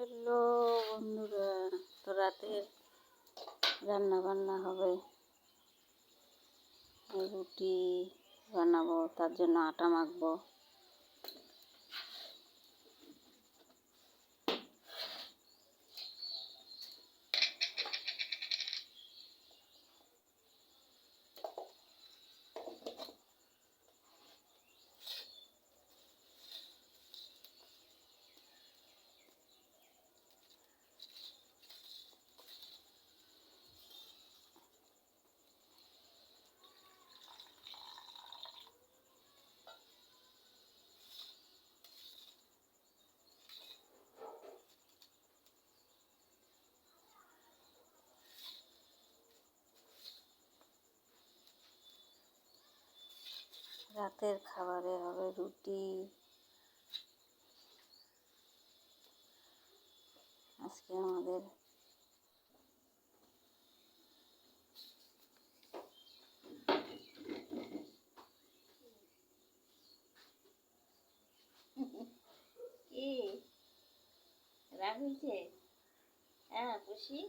Hello বন্ধুরা তো রাতের রান্না বান্না হবে। রুটি বানাবো তার জন্য আটা মাখবো। রাতের খাবারে হবে রুটি। আজকে আমাদের কি? রাগ হয়েছে? হ্যাঁ খুশি?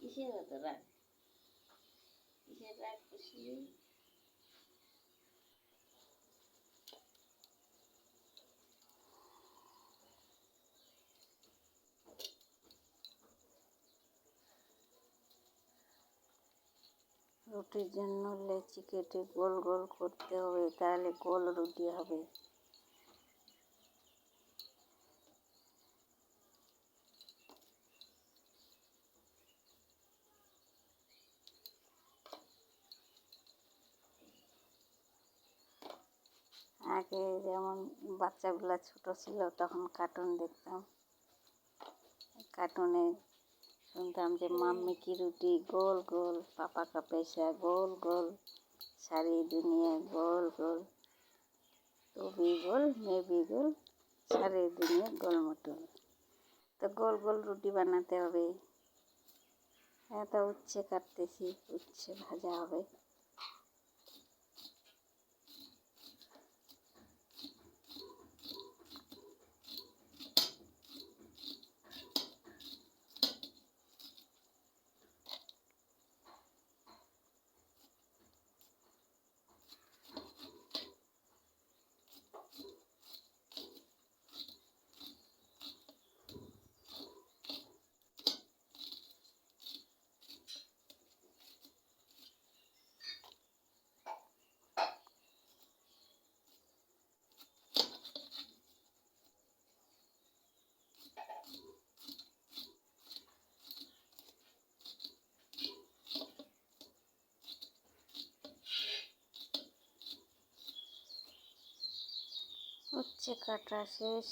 কিসের হত রাগ? কিসের রাগ, খুশি? রুটির জন্য লেচি কেটে গোল গোল করতে হবে, তাহলে গোল রুটি হবে। আগে যেমন বাচ্চাগুলো ছোট ছিল, তখন কার্টুন দেখতাম। কার্টুনে শুনতাম যে মাম্মি কি রুটি, গোল গোল, পাপা কাপেসা গোল গোল, সারি দুনিয়া, গোল গোল তবি বি গোল, মে বি গোল, সারি দুনিয়া, গোল মতো তো গোল গোল রুটি বানাতে হবে। এত উচ্ছে কাটতেছি, উচ্ছে ভাজা হবে। উচ্ছে কাটা শেষ।